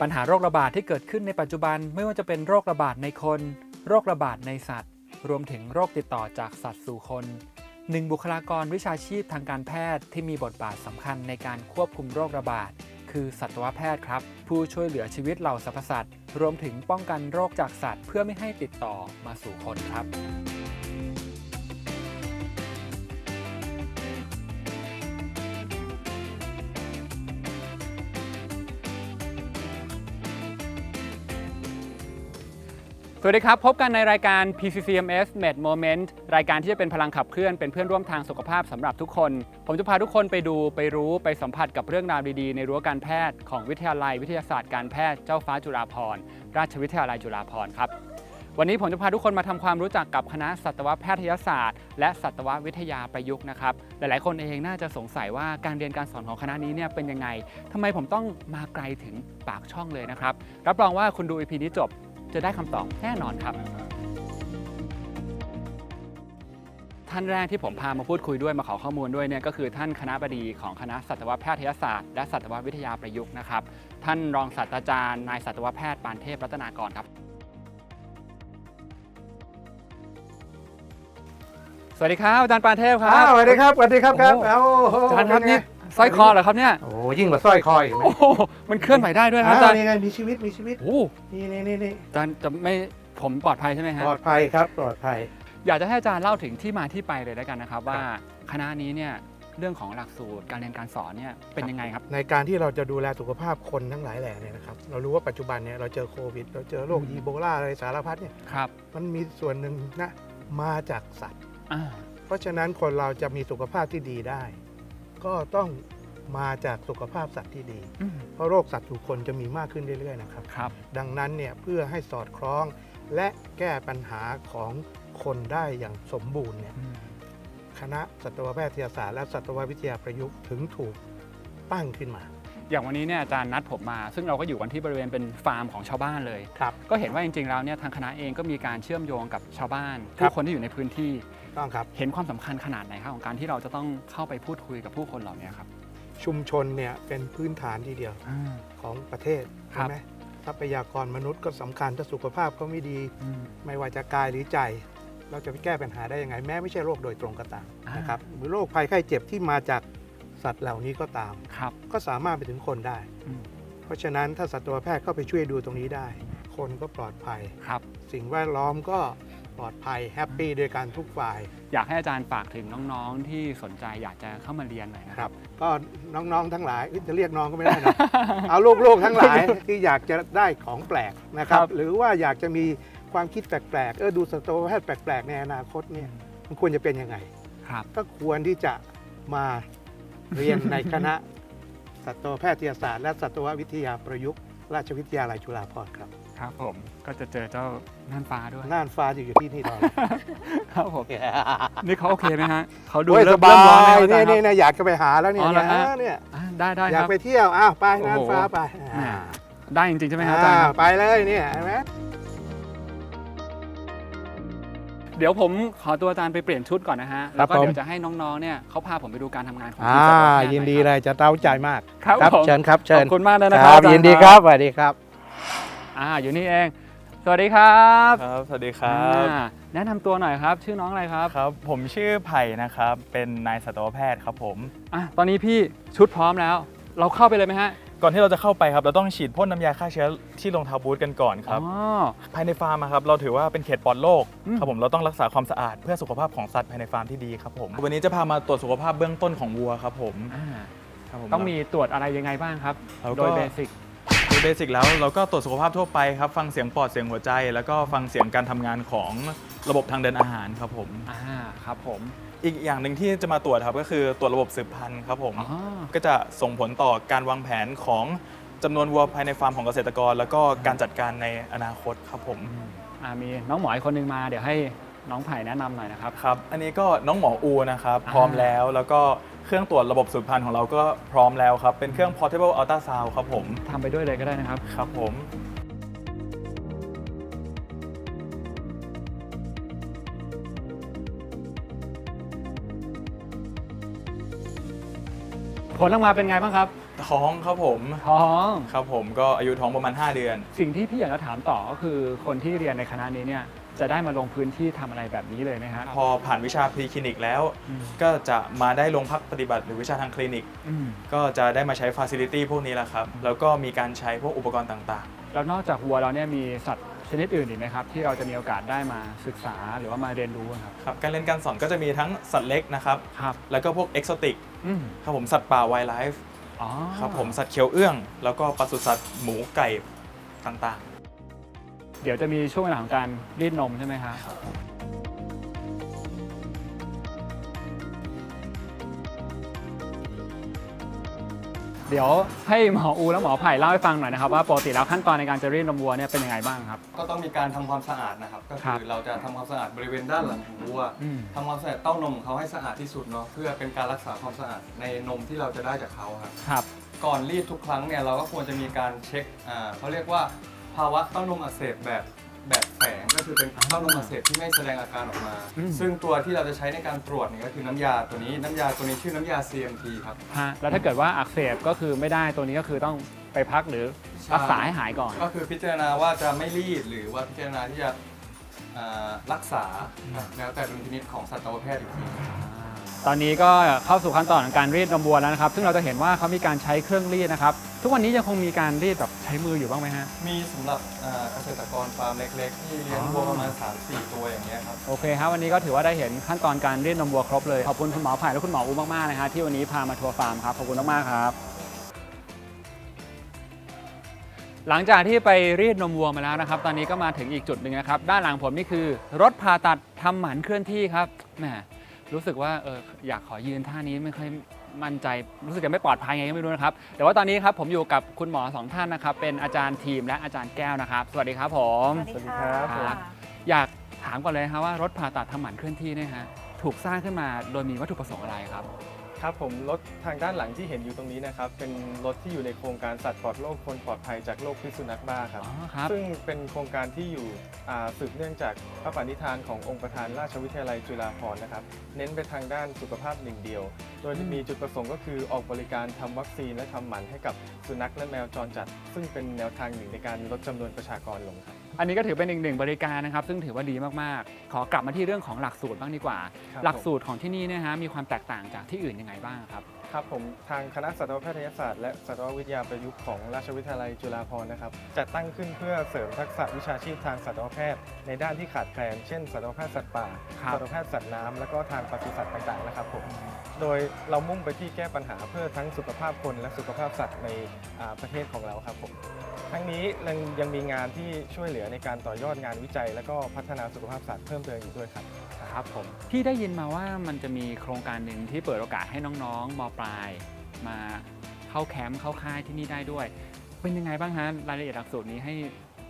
ปัญหาโรคระบาดที่เกิดขึ้นในปัจจุบันไม่ว่าจะเป็นโรคระบาดในคน โรคระบาดในสัตว์ รวมถึงโรคติดต่อจากสัตว์สู่คนหนึ่งบุคลากรวิชาชีพทางการแพทย์ที่มีบทบาทสำคัญในการควบคุมโรคระบาด คือสัตวแพทย์ครับ ผู้ช่วยเหลือชีวิตเหล่าสรรพสัตว์ รวมถึงป้องกันโรคจากสัตว์ เพื่อไม่ให้ติดต่อมาสู่คนครับ สวัสดีครับ พบกันในรายการ PCCMS Med Moment รายการที่จะเป็นพลังขับเคลื่อนเป็นเพื่อนร่วมทางสุขภาพสำหรับทุกคน ผมจะพาทุกคนไปดูไปรู้ไปสัมผัสกับเรื่องราวดีๆ ในรั้วการแพทย์ของวิทยาลัย วิทยาศาสตร์การแพทย์เจ้าฟ้าจุฬาภรณ์ราชวิทยาลัยจุฬาภรณ์ครับ วันนี้ผมจะพาทุกคนมาทำความรู้จักกับคณะสัตวแพทยศาสตร์ และสัตววิทยาประยุกต์นะครับหลายๆ คนเองน่าจะสงสัยว่าการเรียนการสอนของคณะนี้เนี่ยเป็นยังไงทำไมผมต้องมาไกลถึงปากช่องเลยนะครับรับรองว่าคุณดู EP นี้จบ จะได้คำตอบแน่นอนครับ ท่านแรกที่ผมพามาพูดคุยด้วยมาขอข้อมูลด้วยเนี่ยก็คือท่านคณะบดีของคณะสัตวแพทยศาสตร์ และสัตววิทยาประยุกต์นะครับท่านรองศาสตราจารย์นายสัตวแพทย์ปานเทพรัตนากรครับ สวัสดีครับอาจารย์ปานเทพครัอ้าบวสวัสดีครับสวัสดีครับครับโอ้เอาโโหอาจารย์ครับเป็นไงนี่สร้อยคอเหรอครับเนี่ย โอ้โห ยิ่งกว่าสร้อยคออีกไหมโอ้โหมันเคลื่อนไหวได้ด้วยนะอาจารย์นี่ไงมีชีวิตมีชีวิตโอ้โหนี่นี่นี่นี่อาจารย์จะไม่ผมปลอดภัยใช่ไหมฮะปลอดภัยครับปลอดภัย อยากจะให้อาจารย์เล่าถึงที่มาที่ไปเลยแล้วกันนะครับครับว่าคณะนี้เนี่ยเรื่องของหลักสูตรการเรียนการสอนเนี่ยเป็นยังไงครับ ในการที่เราจะดูแลสุขภาพคนทั้งหลายแหล่เนี่ยนะครับเรารู้ว่าปัจจุบันเนี่ยเราเจอโควิด เราเจอโรคอืมอีโบลาอะไรสารพัดเนี่ยครับมันมีส่วนหนึ่งนะมาจากสัตว์อ่าเพราะฉะนั้นคนเราจะมีสุขภาพที่ดีได้ ก็ต้อง มาจากสุขภาพสัตว์ที่ดีอืมเพราะโรคสัตว์สู่คนจะมีมากขึ้นเรื่อยๆนะครับครับดังนั้นเนี่ยเพื่อให้สอดคล้องและแก้ปัญหาของคนได้อย่างสมบูรณ์เนี่ยอืมคณะสัตวแพทยศาสตร์และสัตววิทยาประยุกต์ถึงถูกตั้งขึ้นมา อย่างวันนี้เนี่ยอาจารย์นัดผมมา ซึ่งเราก็อยู่กันที่บริเวณเป็นฟาร์มของชาวบ้านเลยครับก็เห็นว่าจริงๆแล้วเนี่ยทางคณะเองก็มีการเชื่อมโยงกับชาวบ้านครับผู้คนที่อยู่ในพื้นที่ต้องครับเห็นความสำคัญขนาดไหนครับของการที่เราจะต้องเข้าไปพูดคุยกับผู้คนเหล่านี้ครับ ชุมชนเนี่ยเป็นพื้นฐานทีเดียวอ่า ของประเทศครัใช่บ ไหมทรัพยากรมนุษย์ก็สำคัญถ้าสุขภาพเขาไม่ดี อืม ไม่ว่าจะกายหรือใจ เราจะไปแก้ปัญหาได้ยังไง แม้ไม่ใช่โรคโดยตรงก็ตามอ่าน นะครับหรือโรคภัยไข้เจ็บที่มาจากสัตว์เหล่านี้ก็ตาม ครับก็สามารถไปถึงคนได้ อืมเพราะฉะนั้นถ้าสัตวแพทย์เข้าไปช่วยดูตรงนี้ได้ คนก็ปลอดภัย ครับ สิ่งแวดล้อมก็ป ลอดภัยแฮปปี้ด้วยกันทุกฝ่าย อยากให้อาจารย์ฝากถึงน้องๆ ที่สนใจอยากจะเข้ามาเรียนหน่อยนะคครัรับ บ ก็น้องๆทั้งหลายเอ้ยจะเรียกน้องก็ไม่ได้นะ เอาลูกๆทั้งหลายที่อยากจะได้ของแปลกนะครับครับหรือว่าอยากจะมีความคิดแปลกๆเออดูสัตวแพทย์แปลกๆ ในอนาคตเนี่ยมันควรจะเป็นยังไง ครับ ก็ควรที่จะมาเรียนในคณะ สัตวแพทยศาสตร์ และสัตววิทยาประยุกต์ ราชวิทยาลัยจุฬาภรณ์ครับ ครับผมก็จะเจอเจ้าน่านฟ้าด้วยน่านฟ้าอยู่ที่นี่ตอนครับผมนี่เขาโอเคไหมฮะเขาดูโอ้ยเริ่สมบาเริ่มร้อนยแล้วอาจานี่รย์คนี่รับนะอยากจะไปหาแล้วเนี่ยอ๋อเหรอฮะเออเนี่ยอ่าได้ได้อยาคกรับไปเที่ยวอ้าวไปโอ้โหน่านฟ้าไปแหม่อ่าได้จริงๆใช่ไหมฮะอาจารย์อ่าครับไปเลยเนี่ยเห็นไหมเดี๋ยวผมขอตัวอาจารย์ไปเปลี่ยนชุดก่อนนะฮะครัแล้วบก็เดี๋ยผมวจะให้น้องๆ เนี่ยเขาพาผมไปดูการทำงานของอ่าทีมสัตวแพทหยินดีหอเลยจะเต้าใจมาก ครับผมเชิญครับขเชิอญบคุณมากเลยนะคครัรับบอาจายินดีครับ สวัสดีครับ อ่าอยู่นี่เอง สวัสดีครับครับ สวัสดีครับอ่าแนะนำตัวหน่อยครับ ชื่อน้องอะไรครับครับ ผมชื่อไผ่นะครับ เป็นนายสัตวแพทย์ครับผม อะตอนนี้พี่ชุดพร้อมแล้ว เราเข้าไปเลยไหมฮะก่อนที่เราจะเข้าไปครับ เราต้องฉีดพ่นน้ำยาฆ่าเชื้อที่รองเท้าบูทกันก่อนครับ อ๋อ ภายในฟาร์มอะครับเราถือว่าเป็นเขตปลอดโรคอืม ครับผมเราต้องรักษาความสะอาดเพื่อสุขภาพของสัตว์ภายในฟาร์มที่ดีครับผมวันนี้จะพามาตรวจสุขภาพเบื้องต้นของวัวครับผมอ่าครับผมต้องมีตรวจอะไรยังไงบ้างครับ เราก็ โดยเบสิกโดย เบสิกแล้วเราก็ตรวจสุขภาพทั่วไปครับ ฟังเสียงปอดเสียงหัวใจ แล้วก็ฟังเสียงการทำงานของระบบทางเดินอาหารครับผม อ่าครับผมอีกอย่างหนึ่งที่จะมาตรวจครับก็คือตรวจระบบสืบพันธุ์ครับผม อ๋อก็จะส่งผลต่อการวางแผนของจำนวนวัวภายในฟาร์มของเกษตรกร แล้วก็การจัดการในอนาคตครับผม อ่ามีน้องหมออีกคนนึงมาเดี๋ยวให้น้องไผ่แนะนำหน่อยนะครับ ครับ อันนี้ก็น้องหมออูนะครับอ่าพร้อมแล้วแล้วก็เครื่องตรวจระบบสืบพันธุ์ของเราก็พร้อมแล้วครับ เป็นเครื่อง portable ultrasound ครับผม ทำไปด้วยเลยก็ได้นะครับ ครับผม ผลออกมาเป็นไงบ้างครับ ท้องครับผม ท้อง ครับผมก็อายุท้องประมาณ 5 เดือน สิ่งที่พี่อยากจะถามต่อก็คือคนที่เรียนในคณะนี้เนี่ย จะได้มาลงพื้นที่ทำอะไรแบบนี้เลยไหมฮะ พอผ่านวิชาพรีคลินิกแล้ว อืม ก็จะมาได้ลงพักปฏิบัติหรือวิชาทางคลินิก อืม ก็จะได้มาใช้ฟ a ซิลิตี้พวกนี้แหละครับ แล้วก็มีการใช้พวกอุปกรณ์ต่างแล้วนอกจากวัวเราเนี่ยมีสัตว์ชนิดอื่นอีกไหมครับ ที่เราจะมีโอกาสได้มาศึกษาหรือว่ามาเรียนรู้อะครับๆ ครับ การเรียนการสอนก็จะมีทั้งสัตว์เล็กนะครับ ครับแล้วก็พวกเอกโซติกอืมครับผมสัตว์ป่าไวไลฟ์อ๋อครับผมสัตว์เขียวเอื้อง แล้วก็ปศุสัตว์หมูไก่ต่าง เดี๋ยวจะมีช่วงเวลาของการรีดนมใช่ไหมครับ เดี๋ยวให้หมออูและหมอไผ่เล่าให้ฟังหน่อยนะครับว่าปกติแล้วขั้นตอนในการจะรีดนมวัวเนี่ยเป็นยังไงบ้างครับ ก็ต้องมีการทำความสะอาดนะครับ ก็ครัคือบเราจะทำความสะอาดบริเวณด้านหลังของวัวอืม ทำความสะอาดเต้านมของเขาให้สะอาดที่สุดเนาะเพื่อเป็นการรักษาความสะอาดในนมที่เราจะได้จากเขาครับ ครับ ก่อนรีดทุกครั้งเนี่ยเราก็ควรจะมีการเช็คอ่าเขาเรียกว่า ภาวะเต้านมอักเสบแบบแบบแฝงก็คือเป็นเต้านมอักเสบที่ไม่แสดงอาการออกมาอืมซึ่งตัวที่เราจะใช้ในการตรวจเนี่ยก็คือน้ำยาตัวนี้น้ำยาตัวนี้ชื่อน้ำยา CMT ครับ ฮะแล้วถ้าเกิดว่าอักเสบก็คือไม่ได้ตัวนี้ก็คือต้องไปพักหรือใช่รักษาให้หายก่อน ก็คือพิจารณาว่าจะไม่รีดหรือว่าพิจารณาที่จะอ่ารักษา แล้วแต่ดุลพินิจของสัตวแพทย์อีกที ตอนนี้ก็เข้าสู่ขั้นตอนของการรีดนมวัวแล้วนะครับ ซึ่งเราจะเห็นว่าเขามีการใช้เครื่องรีดนะครับ ทุกวันนี้ยังคงมีการรีดแบบใช้มืออยู่บ้างไหมฮะ มีสำหรับอ่าเกษตรกรฟาร์มเล็กๆ ที่เลี้ยงวัวประมาณ 3-4 ตัวอย่างเงี้ยครับ โอเคครับวันนี้ก็ถือว่าได้เห็นขั้นตอนการรีดนมวัวครบเลย ขอบคุณคุณหมอไผ่และคุณหมออูมากๆนะฮะที่วันนี้พามาทัวร์ฟาร์มครับ ขอบคุณมากๆครับ หลังจากที่ไปรีดนมวัวมาแล้วนะครับ ตอนนี้ก็มาถึงอีกจุดหนึ่งนะครับ ด้านหลังผมนี่คือ รถผ่าตัดทำหมันเคลื่อนที่ครับแหม รู้สึกว่าเอออยากขอยืนท่านี้ไม่ค่อยมั่นใจรู้สึกจะไม่ปลอดภัยไงก็ไม่รู้นะครับ แต่ว่าตอนนี้ครับผมอยู่กับคุณหมอสองท่านนะครับ เป็นอาจารย์ทีมและอาจารย์แก้วนะครับ สวัสดีครับผมสวัสดีครับครับ อยากถามก่อนเลยนะครับว่ารถผ่าตัดทำหมันเคลื่อนที่เนี่ยฮะถูกสร้างขึ้นมาโดยมีวัตถุประสงค์อะไรครับ ครับผมรถทางด้านหลังที่เห็นอยู่ตรงนี้นะครับเป็นรถที่อยู่ในโครงการสัตว์ปลอดโรคคนปลอดภัยจากโรคพิษสุนัขบ้าครับ อ๋อครับ ซึ่งเป็นโครงการที่อยู่อ่าสืบเนื่องจากพระปณิธานขององค์ประธานราชวิทยาลัยจุฬาภรณ์นะครับ เน้นไปทางด้านสุขภาพหนึ่งเดียว โดยอืมมีจุดประสงค์ก็คือออกบริการทำวัคซีนและทำหมันให้กับสุนัขและแมวจรจัด ซึ่งเป็นแนวทางหนึ่งในการลดจำนวนประชากรลงครับ อันนี้ก็ถือเป็นอีกหนึ่งบริการนะครับ ซึ่งถือว่าดีมากๆ ขอกลับมาที่เรื่องของหลักสูตรบ้างดีกว่า ครับหลักสูตรของที่นี่เนะฮะมีความแตกต่างจากที่อื่นยังไงบ้างครับ ครับผมทางคณะสัตวแพทยศาสตร์และสัตววิทยาประยุกต์ของราชวิทยาลัยจุฬาภรณ์นะครับจัดตั้งขึ้นเพื่อเสริมทักษะวิชาชีพทางสัตวแพทย์ ในด้านที่ขาดแคลน เช่นสัตวแพทย์สัตว์ป่าครับ สัตวแพทย์สัตว์น้ำแล้วก็ทางปศุสัตว์ต่างๆนะครับผมโดยเรามุ่งไปที่แก้ปัญหาเพื่อทั้งสุขภาพคนและสุขภาพสัตว์ในอ่าประเทศของเราครับผม ทั้งนี้ยังยังมีงานที่ช่วยเหลือในการต่อยอดงานวิจัย และก็พัฒนาสุขภาพสัตว์เพิ่มเติมอีกด้วยครับ ครับผมที่ได้ยินมาว่ามันจะมีโครงการหนึ่งที่เปิดโอกาสให้น้องๆมปลาย มาเข้าแคมป์เข้าค่ายที่นี่ได้ด้วย เป็นยังไงบ้างฮะรายละเอียดหลักสูตรนี้ให้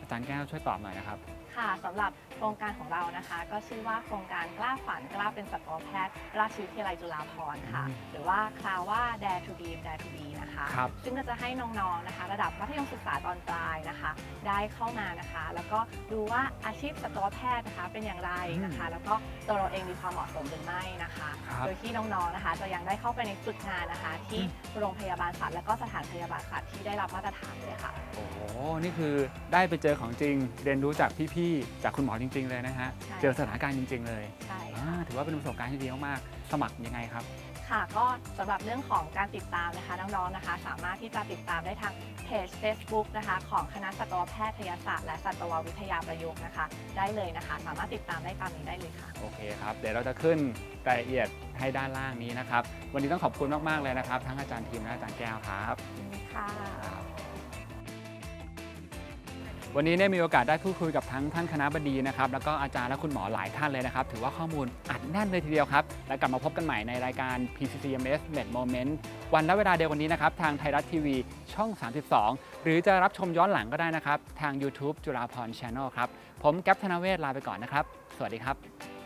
อาจารย์แก้วช่วยตอบหน่อยนะครับ ค่ะสำหรับโครงการของเรานะคะ ก็ชื่อว่าโครงการกล้าฝันกล้าเป็นสัตวแพทย์ ราชวิทยาลัยจุฬาภรณ์ค่ะอืมหรือว่าคลาว่า Dare to Dream Dare to Be นะคะ ครับ ซึ่งก็จะให้น้องๆนะคะ ระดับมัธยมศึกษาตอนปลายนะคะ ได้เข้ามานะคะ แล้วก็ดูว่าอาชีพสัตวแพทย์นะคะเป็นอย่างไรนะคะ แล้วก็ตัวเราเองมีความเหมาะสมหรือไม่นะคะ ครับ โดยที่น้องๆนะคะ จะยังได้เข้าไปในจุดงานนะคะ ที่โรงพยาบาลสัตว์และก็สถานพยาบาลสัตว์ที่ได้รับมาตรฐานเลยค่ะ โอ้โห นี่คือได้ไปเจอของจริง เรียนรู้จากพี่ ๆ จากคุณหมอจริง ๆ เลยนะฮะ ใช่ เจอสถานการณ์จริง ๆ เลยใช่อ่าค่ะถือว่าเป็นประสบการณ์ที่ดีมากๆสมัครยังไงครับ ค่ะก็สำหรับเรื่องของการติดตามนะคะน้องๆนะคะ สามารถที่จะติดตามได้ทางเพจ Facebook นะคะ ของคณะสัตวแพทยศาสตร์และสัตววิทยาประยุกต์นะคะ ได้เลยนะคะ สามารถติดตามได้ตามนี้ได้เลยค่ะ โอเคครับ เดี๋ยวเราจะขึ้นรายละเอียดให้ด้านล่างนี้นะครับ วันนี้ต้องขอบคุณมากๆเลยนะครับ ทั้งอาจารย์ทีมและอาจารย์แก้วครับ ค่ะ วันนี้เนี่ยมีโอกาสได้พูดคุยกับทั้งท่านคณะบดีนะครับแล้วก็อาจารย์และคุณหมอหลายท่านเลยนะครับ ถือว่าข้อมูลอัดแน่นเลยทีเดียวครับ และกลับมาพบกันใหม่ในรายการ PCCMS Med Moment วันและเวลาเดียวกันนี้นะครับทางไทยรัฐทีวีช่อง 32 หรือจะรับชมย้อนหลังก็ได้นะครับ ทาง YouTube จุฬาพร Channel ครับ ผมแก๊ปธนเวศลาไปก่อนนะครับ สวัสดีครับ